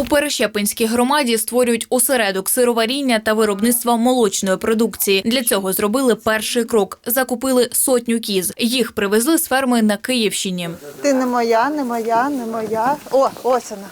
У Перещепинській громаді створюють осередок сироваріння та виробництва молочної продукції. Для цього зробили перший крок. Закупили сотню кіз. Їх привезли з ферми на Київщині. Ти не моя, не моя, не моя. О, ось вона.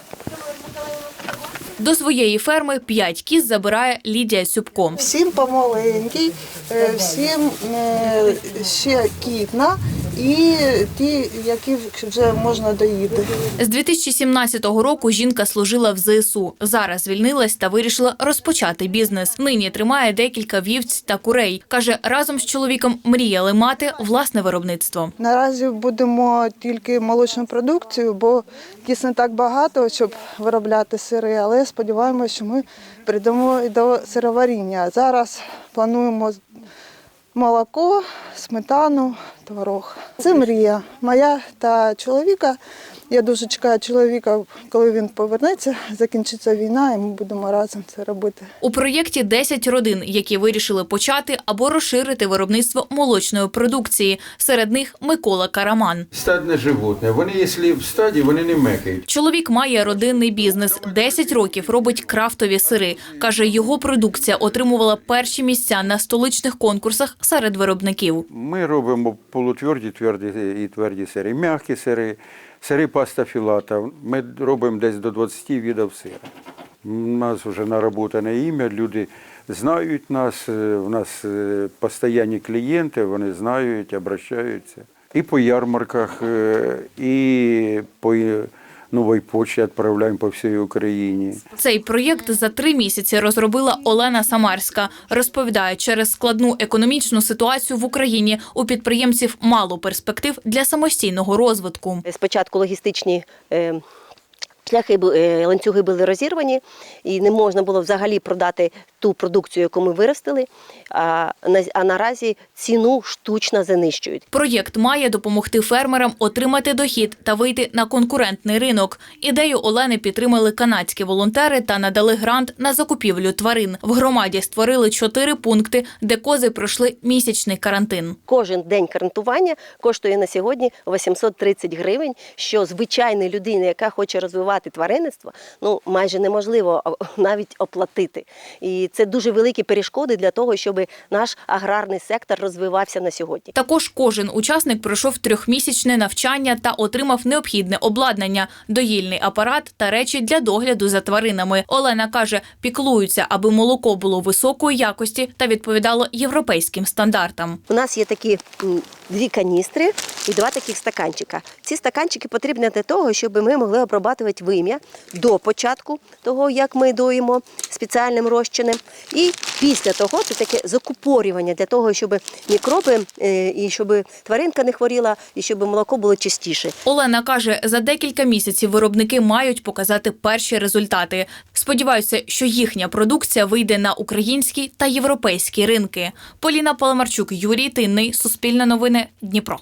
До своєї ферми п'ять кіз забирає Лідія Сюбко. Всім помаленький, е, всім е, ще кітна і ті, які вже можна доїти. З 2017 року жінка служила в ЗСУ. Зараз звільнилась та вирішила розпочати бізнес. Нині тримає декілька вівць та курей. Каже, разом з чоловіком мріяли мати власне виробництво. Наразі будемо тільки молочну продукцію, бо кіс не так багато, щоб виробляти сири, але сподіваємося, що ми прийдемо і до сироваріння. Зараз плануємо молоко, сметану, творог. Це мрія моя та чоловіка. Я дуже чекаю чоловіка, коли він повернеться, закінчиться війна, і ми будемо разом це робити. У проєкті 10 родин, які вирішили почати або розширити виробництво молочної продукції. Серед них Микола Караман. Стадне животне. Вони, якщо в стаді, вони не мекають. Чоловік має родинний бізнес. 10 років робить крафтові сири. Каже, його продукція отримувала перші місця на столичних конкурсах серед виробників. Ми робимо полутверді, тверді і тверді сири, м'які сири, сири паста філата. Ми робимо десь до 20 видів сира. У нас вже наработане ім'я, люди знають нас, е, у нас е, постійні клієнти, вони знають, обращаються. І по ярмарках, е, і по е, новій почті відправляємо по всій Україні. Цей проєкт за три місяці розробила Олена Самарська. Розповідає, через складну економічну ситуацію в Україні у підприємців мало перспектив для самостійного розвитку. Спочатку логістичні е, шляхи е, ланцюги були розірвані, і не можна було взагалі продати ту продукцію, яку ми виростили. А, на- а наразі ціну штучно занищують. Проєкт має допомогти фермерам отримати дохід та вийти на конкурентний ринок. Ідею Олени підтримали канадські волонтери та надали грант на закупівлю тварин. В громаді створили чотири пункти, де кози пройшли місячний карантин. Кожен день карантування коштує на сьогодні 830 гривень, що звичайній людині, яка хоче розвивати тваринництво, ну майже неможливо навіть оплатити. І це дуже великі перешкоди для того, щоб наш аграрний сектор розвивався на сьогодні. Також кожен учасник пройшов трьохмісячне навчання та отримав необхідне обладнання, доїльний апарат та речі для догляду за тваринами. Олена каже, піклуються, аби молоко було високої якості та відповідало європейським стандартам. У нас є такі дві каністри і два таких стаканчика. Ці стаканчики потрібні для того, щоб ми могли обрабатувати вим'я до початку того, як ми доїмо спеціальним розчином. І після того це таке закупорювання для того, щоб мікроби е, і щоб тваринка не хворіла, і щоб молоко було чистіше. Олена каже, за декілька місяців виробники мають показати перші результати. Сподіваються, що їхня продукція вийде на українські та європейські ринки. Поліна Паламарчук, Юрій Тинний, Суспільне новини, Дніпро.